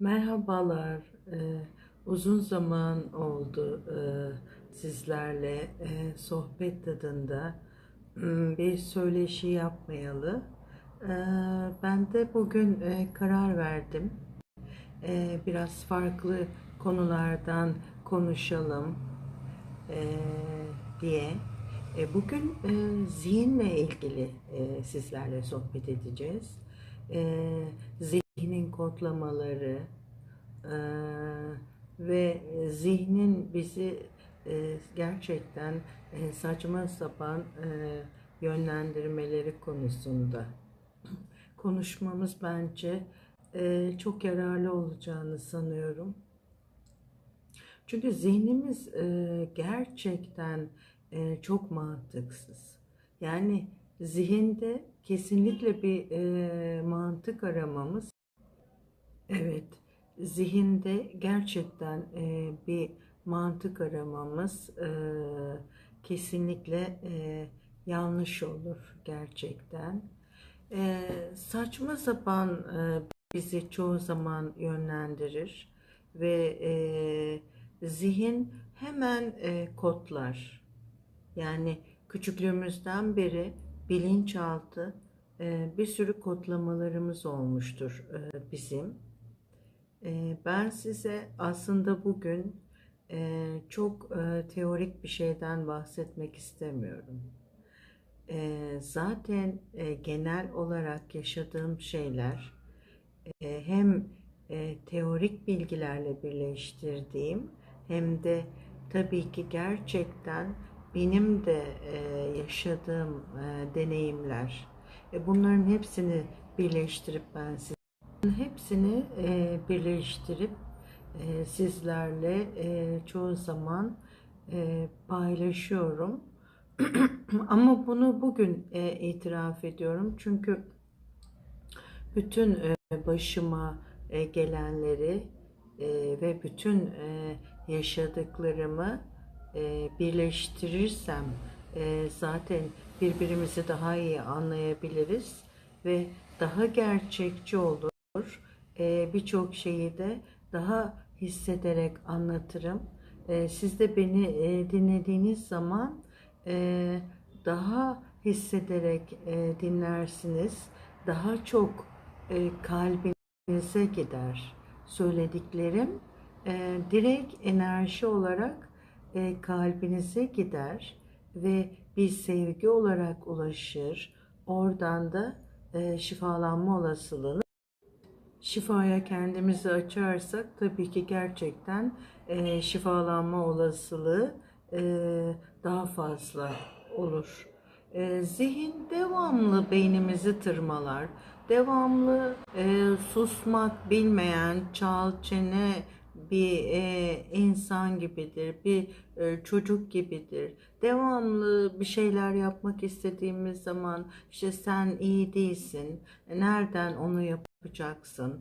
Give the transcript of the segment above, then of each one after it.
Merhabalar. Ee, uzun zaman oldu e, sizlerle e, sohbet tadında hmm, bir söyleşi yapmayalı. Ee, ben de bugün e, karar verdim. E, biraz farklı konulardan konuşalım e, diye. E, bugün e, zihinle ilgili e, sizlerle sohbet edeceğiz. E, zihnin kodlamaları e, ve zihnin bizi e, gerçekten e, saçma sapan e, yönlendirmeleri konusunda konuşmamız bence e, çok yararlı olacağını sanıyorum. Çünkü zihnimiz e, gerçekten e, çok mantıksız. Yani zihinde kesinlikle bir e, mantık aramamız, evet, zihinde gerçekten e, bir mantık aramamız e, kesinlikle e, yanlış olur gerçekten. E, saçma sapan e, bizi çoğu zaman yönlendirir ve e, zihin hemen e, kodlar. Yani küçüklüğümüzden beri bilinçaltı bir sürü kodlamalarımız olmuştur bizim. Ben size aslında bugün çok teorik bir şeyden bahsetmek istemiyorum. Zaten genel olarak yaşadığım şeyler hem teorik bilgilerle birleştirdiğim hem de tabii ki gerçekten benim de e, yaşadığım e, deneyimler. E, bunların hepsini birleştirip ben size hepsini birleştirip sizlerle çoğu zaman paylaşıyorum. Ama bunu bugün itiraf ediyorum çünkü bütün başıma gelenleri ve bütün yaşadıklarımı e, birleştirirsem e, zaten birbirimizi daha iyi anlayabiliriz ve daha gerçekçi olur. E, Birçok şeyi de daha hissederek anlatırım. Siz de beni dinlediğiniz zaman daha hissederek dinlersiniz. Daha çok e, kalbinize gider söylediklerim. E, direkt enerji olarak e, kalbinize gider ve bir sevgi olarak ulaşır. Oradan da e, şifalanma olasılığı. Şifaya kendimizi açarsak tabii ki gerçekten e, şifalanma olasılığı e, daha fazla olur. E, zihin devamlı beynimizi tırmalar. Devamlı e, susmak bilmeyen, çal çene bir e, insan gibidir, bir e, çocuk gibidir. Devamlı bir şeyler yapmak istediğimiz zaman işte sen iyi değilsin, nereden onu yapacaksın?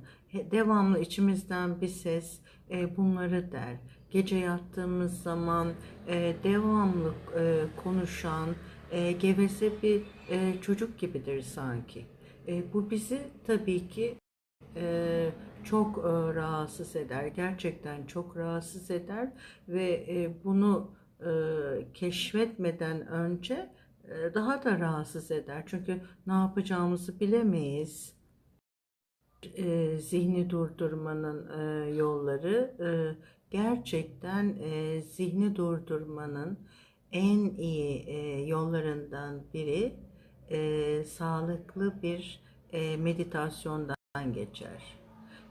Devamlı içimizden bir ses e, bunları der. Gece yattığımız zaman e, devamlı e, konuşan, e, geveze bir e, çocuk gibidir sanki. E, bu bizi tabii ki e, çok e, rahatsız eder. Gerçekten çok rahatsız eder ve e, bunu e, keşfetmeden önce e, daha da rahatsız eder. Çünkü ne yapacağımızı bilemeyiz. E, zihni durdurmanın e, yolları e, gerçekten e, zihni durdurmanın en iyi e, yollarından biri e, sağlıklı bir e, meditasyondan geçer.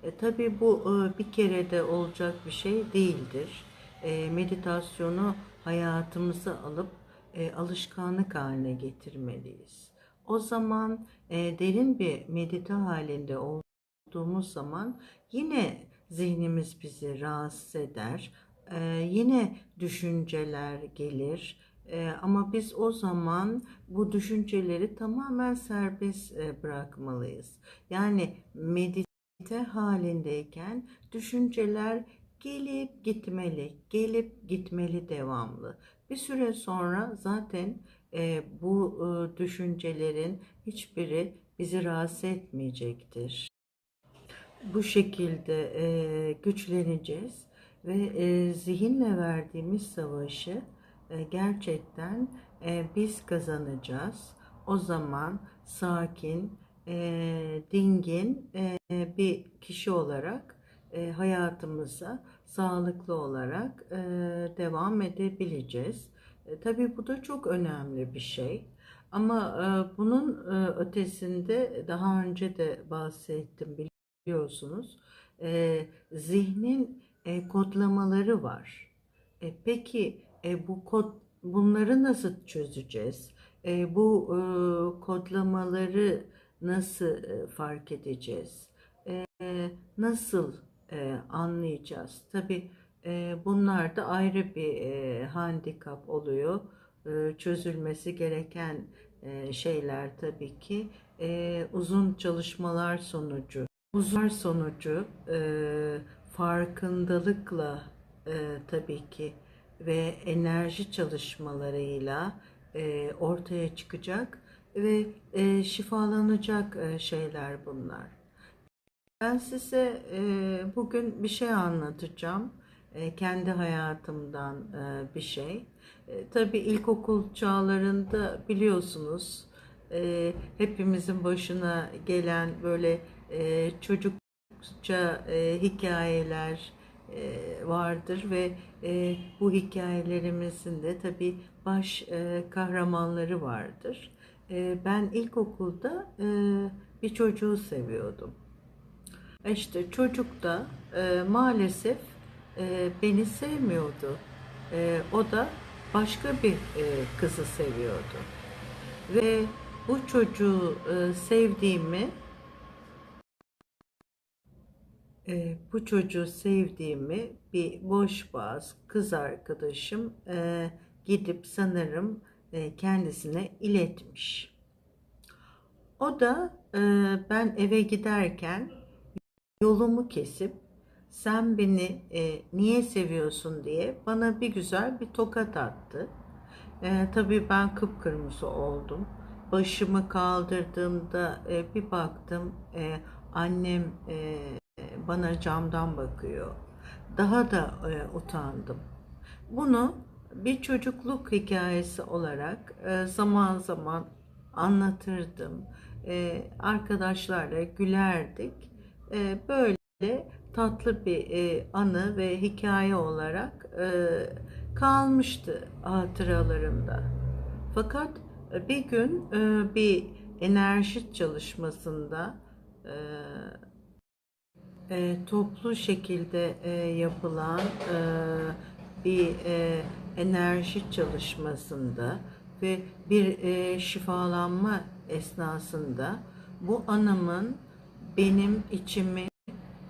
E, tabii bu e, bir kere de olacak bir şey değildir. E, meditasyonu hayatımıza alıp e, alışkanlık haline getirmeliyiz. O zaman e, derin bir medite halinde olduğumuz zaman yine zihnimiz bizi rahatsız eder. E, yine düşünceler gelir. E, ama biz o zaman bu düşünceleri tamamen serbest e, bırakmalıyız. Yani medite halindeyken düşünceler gelip gitmeli, gelip gitmeli devamlı. Bir süre sonra zaten e, bu e, düşüncelerin hiçbiri bizi rahatsız etmeyecektir. bu şekilde e, güçleneceğiz ve e, zihinle verdiğimiz savaşı e, gerçekten e, biz kazanacağız. O zaman sakin, e, dingin e, bir kişi olarak e, hayatımıza sağlıklı olarak e, devam edebileceğiz. E, tabii bu da çok önemli bir şey. Ama e, bunun e, ötesinde daha önce de bahsettim biliyorsunuz. E, zihnin e, kodlamaları var. E, peki e, bu kod bunları nasıl çözeceğiz? E, bu e, kodlamaları nasıl e, fark edeceğiz? E, nasıl e, anlayacağız? Tabii e, bunlar da ayrı bir handikap oluyor. Çözülmesi gereken şeyler tabii ki uzun çalışmalar sonucu. Uzun sonucu farkındalıkla tabii ki ve enerji çalışmalarıyla ortaya çıkacak ve e, şifalanacak e, şeyler bunlar. Ben size e, bugün bir şey anlatacağım. E, kendi hayatımdan e, bir şey. E, tabii ilkokul çağlarında biliyorsunuz e, hepimizin başına gelen böyle e, çocukça e, hikayeler e, vardır ve e, bu hikayelerimizin de tabii baş e, kahramanları vardır. E, ben ilkokulda e, bir çocuğu seviyordum. İşte çocuk da e, maalesef e, beni sevmiyordu. E, o da başka bir e, kızı seviyordu. Ve bu çocuğu e, sevdiğimi e, bu çocuğu sevdiğimi bir boş boğaz kız arkadaşım e, gidip sanırım e, kendisine iletmiş. O da e, ben eve giderken yolumu kesip sen beni e, niye seviyorsun diye bana bir güzel bir tokat attı. E, tabii ben kıpkırmızı oldum. Başımı kaldırdığımda e, bir baktım e, annem e, bana camdan bakıyor. Daha da e, utandım. Bunu bir çocukluk hikayesi olarak e, zaman zaman anlatırdım. E, arkadaşlarla gülerdik. E, böyle tatlı bir anı ve hikaye olarak kalmıştı hatıralarımda. Fakat bir gün bir enerji çalışmasında toplu şekilde yapılan bir e, enerji çalışmasında ve bir e, şifalanma esnasında bu anımın benim içimi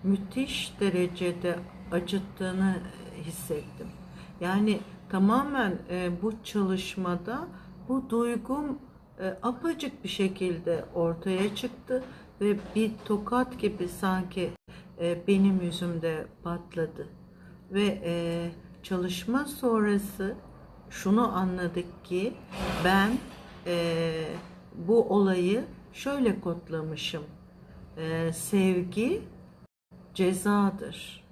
müthiş derecede acıttığını hissettim. Yani tamamen e, bu çalışmada bu duygum e, apacık bir şekilde ortaya çıktı ve bir tokat gibi sanki e, benim yüzümde patladı. Ve e, çalışma sonrası şunu anladık ki ben e, bu olayı şöyle kodlamışım. E, sevgi cezadır.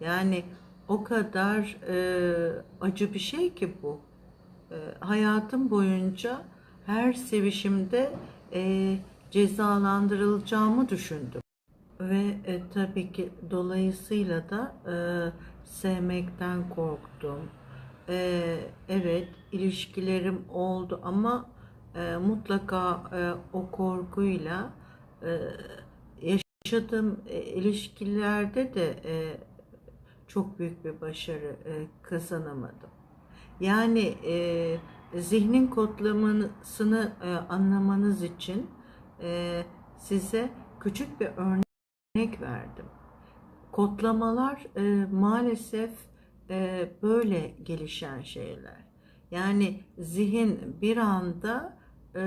Yani o kadar e, acı bir şey ki bu. E, hayatım boyunca her sevişimde e, cezalandırılacağımı düşündüm. Ve e, tabii ki dolayısıyla da e, sevmekten korktum. E, evet ilişkilerim oldu ama e, mutlaka e, o korkuyla e, yaşadığım e, ilişkilerde de e, çok büyük bir başarı e, kazanamadım. Yani e, zihnin kodlamasını e, anlamanız için e, size küçük bir örnek verdim. Kodlamalar e, maalesef e, böyle gelişen şeyler. Yani zihin bir anda e,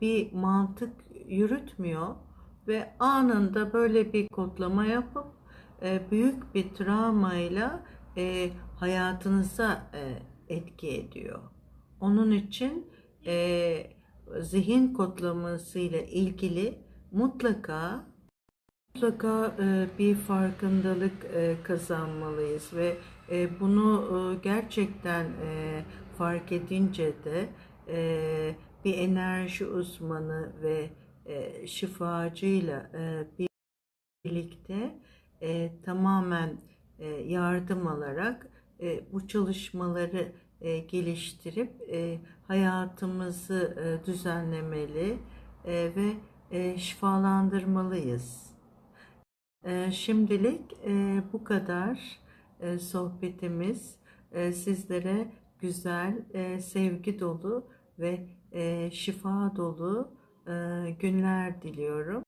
bir mantık yürütmüyor ve anında böyle bir kodlama yapıp e, büyük bir travmayla e, hayatınıza e, etki ediyor. Onun için e, zihin kodlaması ile ilgili mutlaka mutlaka e, bir farkındalık e, kazanmalıyız ve e, bunu gerçekten fark edince de bir enerji uzmanı ve şifacıyla birlikte tamamen yardım alarak bu çalışmaları geliştirip hayatımızı düzenlemeli ve şifalandırmalıyız. E, şimdilik e, bu kadar e, sohbetimiz. E, sizlere güzel, sevgi dolu ve şifa dolu günler diliyorum.